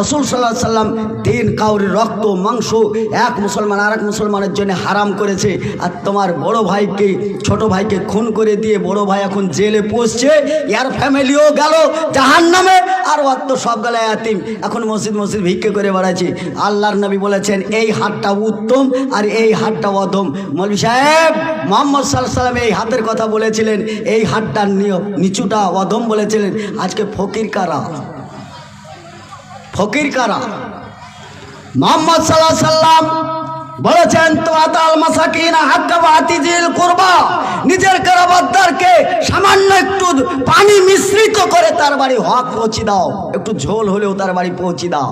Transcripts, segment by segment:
রসুল সাল্লাহ সাল্লাম দিন, কাউরি রক্ত, মাংস এক মুসলমান আর এক মুসলমানের জন্য হারাম করেছে। আর তোমার বড় ভাইকে, ছোট ভাইকে খুন করে দিয়ে বড় ভাই এখন জেলে পৌঁছছে। ইয়ার ফ্যামিলিও গেল জাহান নামে আর ওর তো সব গেলায় আতিম এখন মসজিদ মসজিদ ভিক্ষে করে বেড়াচ্ছে। আল্লাহর নবী বলেছেন, এই হাতটা উত্তম আর এই হাতটা অধম। মৌলী সাহেব মোহাম্মদ সাল্লাহ সাল্লাম এই হাতের কথা বলেছিলেন, এই হাতটার নিচুটা অধম বলেছিলেন। আজকে ফকির কারা? ফকির কারা? মোহাম্মদ সাল্লাহ সাল্লাম বলেছেন তো আতাল মাসাকিন বাতিজিল করবা। নিজের কারাবাদ্দারকে সামান্য একটু পানি মিশ্রিত করে তার বাড়ি হক পৌঁছে দাও। একটু ঝোল হলেও তার বাড়ি পৌঁছে দাও।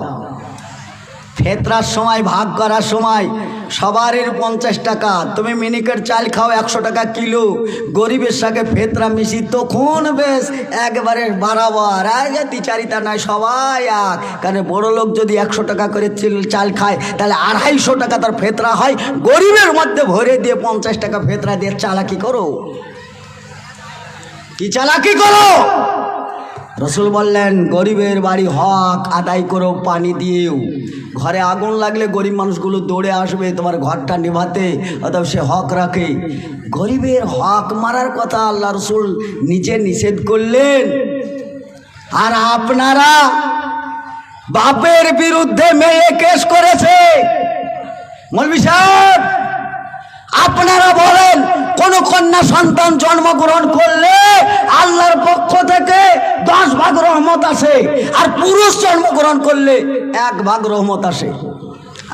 ফেতরার সময়, ভাগ করার সময় সবারই পঞ্চাশ টাকা। তুমি মিনিকেট চাল খাও একশো টাকা কিলো। গরিবের সাথে ফেতরা মিশি, তখন বেশ একবারে বাড়াবার। আগে দ্বিচারিতা নয়, সবাই এক। কারণ বড় লোক যদি একশো টাকা করে চাল খায়, তাহলে আড়াইশো টাকা তার ফেতরা হয়। গরিবের মধ্যে ভরে দিয়ে পঞ্চাশ টাকা ফেতরা দিয়ে চালাকি করো। কি চালাকি করো? রসুল বললেন, গরিবের বাড়ি হক আদায় করো, পানি দিয়েও। ঘরে আগুন লাগলে গরিব মানুষগুলো দৌড়ে আসবে, তোমার ঘরটা নিভাতে অথবা সে হক রাখে। গরিবের হক মারার কথা আল্লাহ রসুল নিজে নিষেধ করলেন। আর আপনারা বাপের বিরুদ্ধে মেয়ে কেস করেছে। মৌলবি সাহেব, আপনারা বলেন, কোন কন্যা সন্তান জন্মগ্রহণ করলে আল্লাহর পক্ষ থেকে দশ ভাগ রহমত আসে, আর পুরুষ জন্মগ্রহণ করলে এক ভাগ রহমত আসে।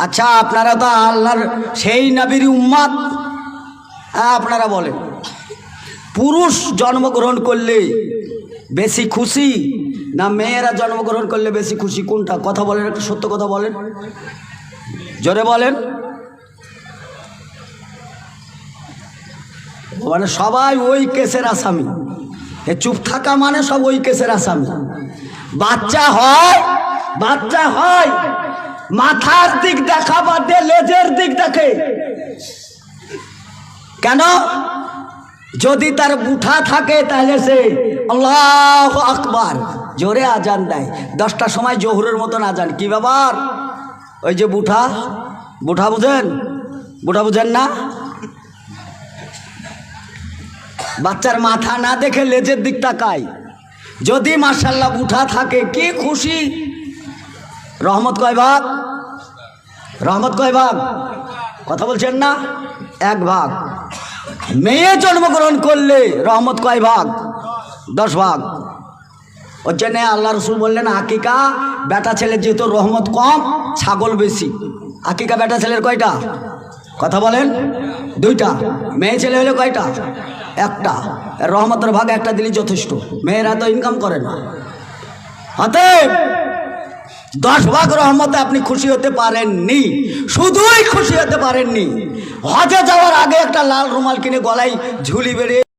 আচ্ছা আপনারা তো আল্লাহর সেই নাবির উম্মাদ হ্যাঁ আপনারা বলেন। পুরুষ জন্মগ্রহণ করলে বেশি খুশি না মেয়েরা জন্মগ্রহণ করলে বেশি খুশি? কোনটা? কথা বলেন, একটু সত্য কথা বলেন। জোরে বলেন। মানে সবাই ওই কেসের আসামি। চুপ থাকা মানে সব ওই কেসের আসামি। বাচ্চা হয় বাচ্চা হয়, মাথার দিক দেখা দিয়ে লেজের দিক দেখে। কেন? যদি তার বুঠা থাকে তাহলে সে আল্লাহ আকবার, জোরে আজান দেয়। দশটার সময় জহুরের মতন আজান। কি ব্যাপার? ওই যে বুঠা বুঠা বুঝেন? বুঠা বুঝেন না? বাচ্চার মাথা না দেখে লেজের দিক তাকায়। যদি মার্শাল্লাহ উঠা থাকে, কি খুশি? রহমত কয় ভাগ? রহমত কয় ভাগ? কথা বলছেন না? এক ভাগ। মেয়ে জন্মগ্রহণ করলে রহমত কয় ভাগ? দশ ভাগ। ওর জন্যে আল্লাহ রসুল বললেন, আকিকা বেটা ছেলের যেহেতু রহমত কম, ছাগল বেশি। আকিকা বেটা ছেলের কয়টা? কথা বলেন? দুইটা। মেয়ে ছেলে হলে কয়টা? একটা। রহমতের ভাগ একটা দিলেই যথেষ্ট। মেয়েরা তো ইনকাম করে না। হাতে দশ ভাগ রহমতে আপনি খুশি হতে পারেননি। শুধুই খুশি হতে পারেননি। হজে যাওয়ার আগে একটা লাল রুমাল কিনে গলায় ঝুলি বেড়ে